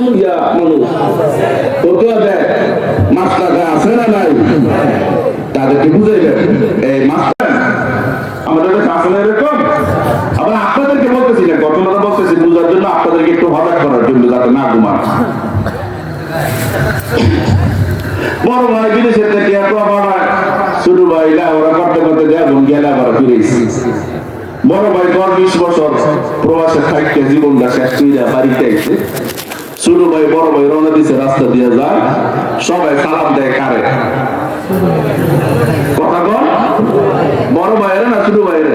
দুইটা মানুষ। ফতুয়া দেয় মাস্টার আছে না নাই? তাদেরকে বুঝাইবেন এই মাস্টার আমাদের কাছে না একটু হতাশ করার জন্য যাতে ভাই বিদেশে থেকে এত আবার ছোট ভাই ওরা করতে করতে যেমন গেলে আবার ফিরেছি বড় ভাই দশ বিশ বছর প্রবাসে থাকতে শেষ করে বাড়িতে এসে ছোট ভাই, বড় ভাই রওনা দিছে, রাস্তা দিয়ে যায়। সবাই সালাম দেয় কারে? কথা বড় ভাইয়ের না ছোট ভাইয়ের?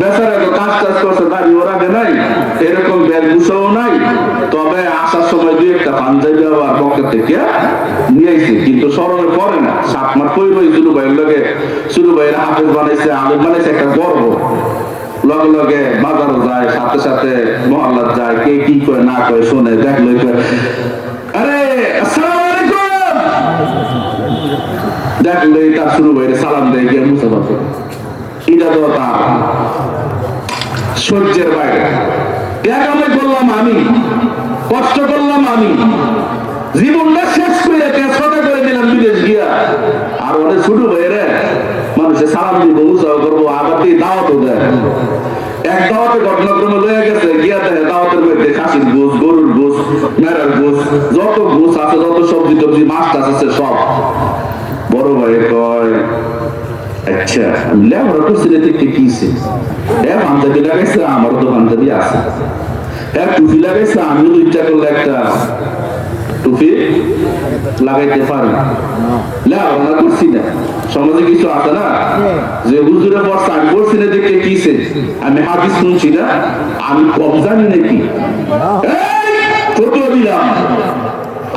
বেচারা তো কাজ টাজ করছে দাড়ি ওরা নাই, এরকম ব্যাগ গুছাও নাই। তবে আসার সময় দুই একটা পাঞ্জাবি আবার পকেট থেকে নিয়ে আইছে, কিন্তু স্মরণে পড়ে না। সাত মাস রই ছোট ভাইয়ের লগে ভাইয়ের হাফেজ বানাইছে আলেম বানাইছে একটা গর্ব। লগে লগে বাজারও যায়, সাথে সাথে মহল্লার যায়, কে কি করে না করে শোনে, দেখল আরে দেখলে তার শুরু হয়ে সালাম দেয়, গিয়ে মুসলমান এটা তো তার। সহ্যের বাইরে। এক আমি করলাম আমি। কষ্ট করলাম, আমি। জীবনটা শেষ করে কেসটা করে দিলাম, বিদেশ গিয়া। আর অনেক ছোট হয়ে মানুষের সালাম দিব, উৎসাহ করব আবার দিয়ে দাওয়াতও এক দাওয়াতে ঘটনাক্রমে লয়ে গেছে দাওয়াতের মধ্যে গোস গরুর গোস মেরার গোস যত গোস আছে, যত সবজি টবজি, মাছ টাছ আছে, সব। বড় ভাই কয় আচ্ছা আমি লেবার দেখতে কিছে? এ লাগাইছে আমারও তো পাঞ্জাবি আছে। এ, টুপি লাগাইছে ইচ্ছা করলে একটা টুপি লাগাইতে পারি। লেবার করছি না। সমাজে কিছু আছে না? যে হুজুরে পড়ছে আমি পড়ছি না দেখতে কিছে আমি হাদিস শুনছি না। আমি কম জানি নাকি দিলাম।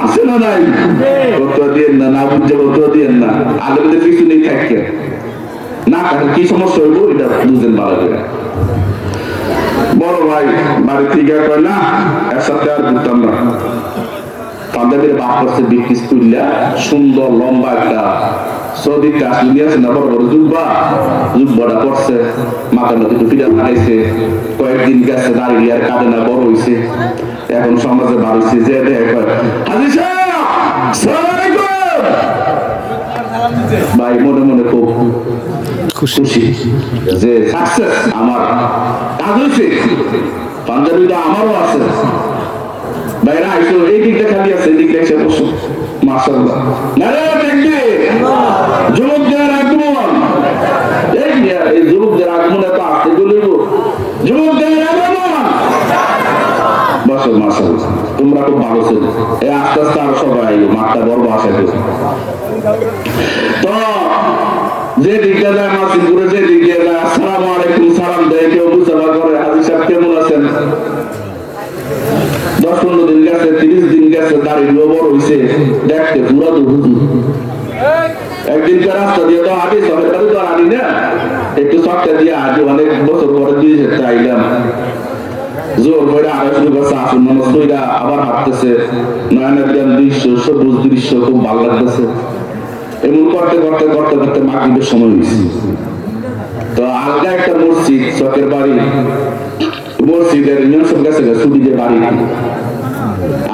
আছে না নাই? দিন না না কত দিন না। কিছু নেই থাকে না কাকে কি সমস্যা হইব? এটা বুঝেন ভালো করে। বড় ভাই, বাড়ি থেকে কয় না? একসাথে আর বুঝতাম না। পাঞ্জাবের বাপ করছে বিক্রিস তুললা সুন্দর লম্বা একটা সৌদি নিয়ে আছে না বড় বড়? জুব্বা। জুব্বাটা করছে মাথার মধ্যে টুপিটা লাগাইছে কয়েকদিন গেছে দাঁড়িয়ে আর কাঁদে না বড় হইছে। এখন সমাজে বাড়িছে যে দেখ ভাই মনে মনে খুব খুশি। যে সাকসেস আমার। কাজ হয়েছে পাঞ্জাবিটা আমারও আছে। ভাইরা আইসো এই দিকটা খালি আছে, এই দিকটা এসে বসো। মাশাআল্লাহ। নারে, দেখবে? যুবকদের আগমন, এই এই যুবকদের আগমন এত আসতে বলিব যুবকদের আগমন, বসো, মাশাআল্লাহ। তোমরা খুব ভালো ছিল। এই আস্তে আস্তে আরও সবাই আইও মাঠটা বড় আশা তো যে দিকটা যায় মাসিমপুরে যে দিকে যায়, আসসালামু আলাইকুম, সালাম দেয়, কেউ দিন গেছে, তিরিশ দিন গেছে দাঁড়িয়ে বড় হয়েছে দেখতে পুরা তো হুজুর। একদিন রাস্তা দিয়ে তো সবাই তাহলে তো হাঁটি না। একটু সবটা দিয়ে হাঁটি অনেক বছর পরে দুই চারটা আইলাম। জোর করে আরও শুরু করছে আসুন, মানুষ তৈরা আবার হাঁটতেছে নয়নের দেন দৃশ্য, সবুজ দৃশ্য, খুব ভালো লাগতেছে। এমন করতে করতে করতে করতে মাগরিবের সময় হয়েছে তো আলগা একটা মসজিদ, চকের বাড়ি। মসজিদের সব গেছে সুদিদের বাড়ি।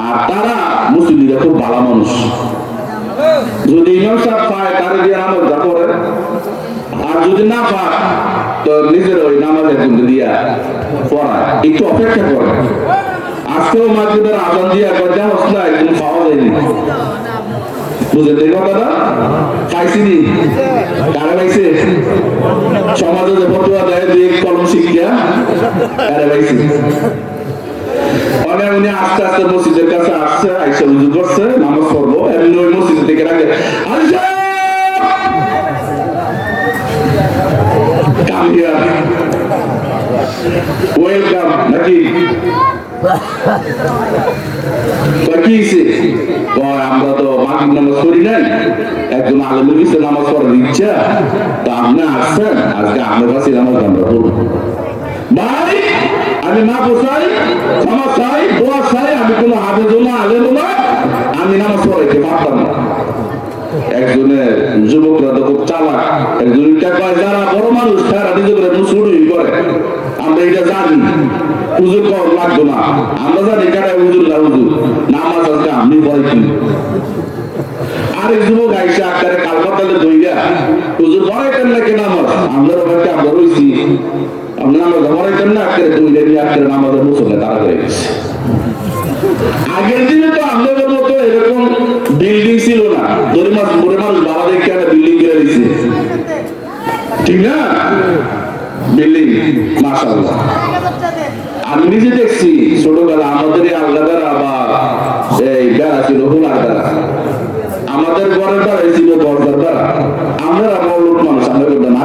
আর তারা মুসলিমরা খুব ভালো মানুষ। যদি ইমাম সাহেব পায়, তারা দিয়ে যা করে। আর যদি না পায়, তো নিজের ওই দিয়া পড়ায়। একটু অপেক্ষা করে। আজকেও যা হসলা পাওয়া যায়নি। পাইছে সমাজে ফটোয়া দেয়, দুই কলম কারা অনেক উনি আস্তে আস্তে মসজিদের কাছে আসছে উজু করছে, নামাজ পড়ব। এমনি ওই রাখে। ওয়েলকাম নাকি? আমরা তো নামাজ নাই। একজন আলমের পিছনে নামাজ পড়ার ইচ্ছা। তা আপনি আসছেন? আজকে আপনার কাছে নামাজ আমরা পড়ব। আমি না পোষাই ক্ষমা চাই, দোয়া চাই, আমি কোনো হাফেজ না, আলেম না। আমি না। একজনের যুবকরা তো খুব চালাক একজন যারা বড় মানুষ, তারা নিজেদের মুসুড়ি করে। আমরা এটা জানি। হুজুর কর লাগতো না। আমরা জানি কাটায় হুজুর না হুজুর। নামাজ আজকে আরেক যুবক আইসা আকারে কালকাতালে দইরা হুজুর পড়াইতেন না কেন নামাজ? আমরা ওখানে আমরা রইছি। আপনি নামাজ পড়াইতেন না আকারে দইরা নিয়ে আকারে নামাজের মুসলে তারা হয়ে গেছে। আগের দিনে তো আমাদের মতো এরকম বিল্ডিং ছিল না। দড়ি মাস বড় বাবা দেখে একটা বিল্ডিং করে দিচ্ছে ঠিক না? বিল্ডিং মাশাআল্লাহ। আমি নিজে দেখছি, ছোটবেলা আমাদের আল্লাদারা বা এই বেড়া ছিল, হুলার দ্বারা। আমাদের ঘরের দ্বারা ছিল দরজার দ্বারা। আমরা আমার লোক মানুষ, আমরা করতে না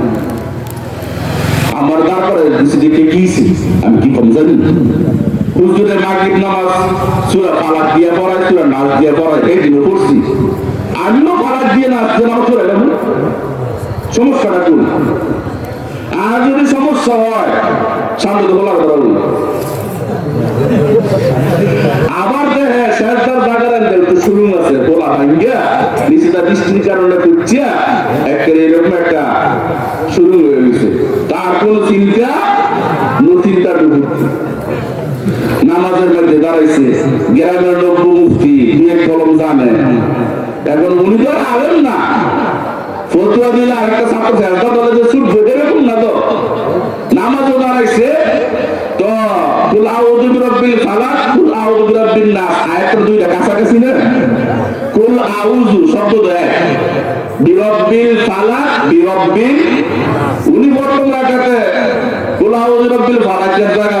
আমার তারপরে দিকে কিছি আমি কি কম জানি? হুজুরের মাগরিব নামাজ, সূরা ফালাক দিয়ে পড়ায় সূরা নাচ দিয়ে পড়ায় এই দিনে পড়ছি। আমিও ফালাক দিয়ে নাচ দিয়ে নামাজ পড়ে গেলাম সমস্যাটা কোন আর যদি সমস্যা হয়, সামনে তো বলার কথা আবার দেখে শেষদার বাগার একটু শুরু আছে, বলা ভাঙ্গিয়া নিচেটা বৃষ্টির কারণে কুচিয়া একের এরকম একটা শুরু নামাজের মধ্যে দাঁড়াইছে, গ্রামের লোক মুক্তি বিয়ে কলম জানে। এখন উনি তো আলেন না। ফতুয়া দিলে আরেকটা ছাত্র চেষ্টা দলে যে ছুটবে এরকম না তো? নামাজও দাঁড়াইছে। তো, কুল আউযু বিরাব্বিন আয়াতের দুইটা কাছাকাছি না? কুল শব্দ দেয় বিরাব্বিল ফালাক বিরাব্বিল উনি প্রথম রাখাতে কুল আউযু বিরাব্বিল জায়গা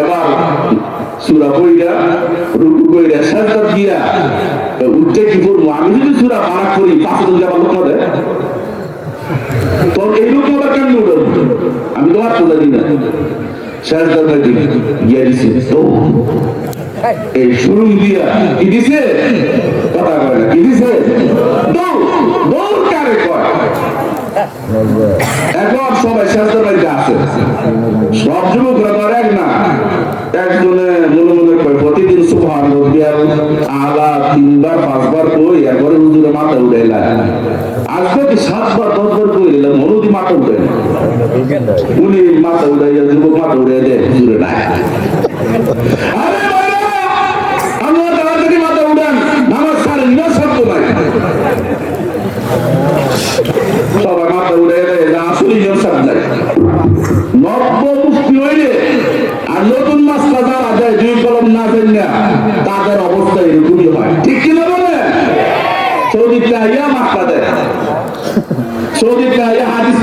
এবার সুরা কইরা রুকু কইরা সাজদা দিয়া উঠতে কি করব? আমি যদি সুরা ফালাক করি, পাঁচ দিন যাবার লোক দেয়। তোর এই লোক আবার কেন উঠল আমি তো আর তো জানি না। সাজদার মধ্যে গিয়ে দিছে। তো এই শুরু দিয়া কি দিছে? কথা কয় কি দিছে? দৌড় দৌড় কারে কয়? এখন সবাই সাজদার মধ্যে আছে। সব যুবকরা তো এক না। একজনে মনে মনে কয়, প্রতিদিন সুবহান আলা তিনবার, পাঁচবার কই? একবারে হুজুরে মাথা উঠাইলা আজকে কি সাতবার, দশবার কই দিলাম হলুদি মাথা উঠে উনি মাথা উঠাইয়া যুবক মাথা উঠাই দেয়, হুজুরে না সবাই মাথা উঠে দেয় যা আসলে ইনসাফ নাই। নব্য মুক্তি হইলে আর নতুন মাছ যারা দেয় দুই কলম না দেন না তাদের অবস্থা এরকমই হয়। ঠিক কিনা বলে? সৌদি চাহিয়া মাছ দেয় সৌদি চাহিয়া হাদিস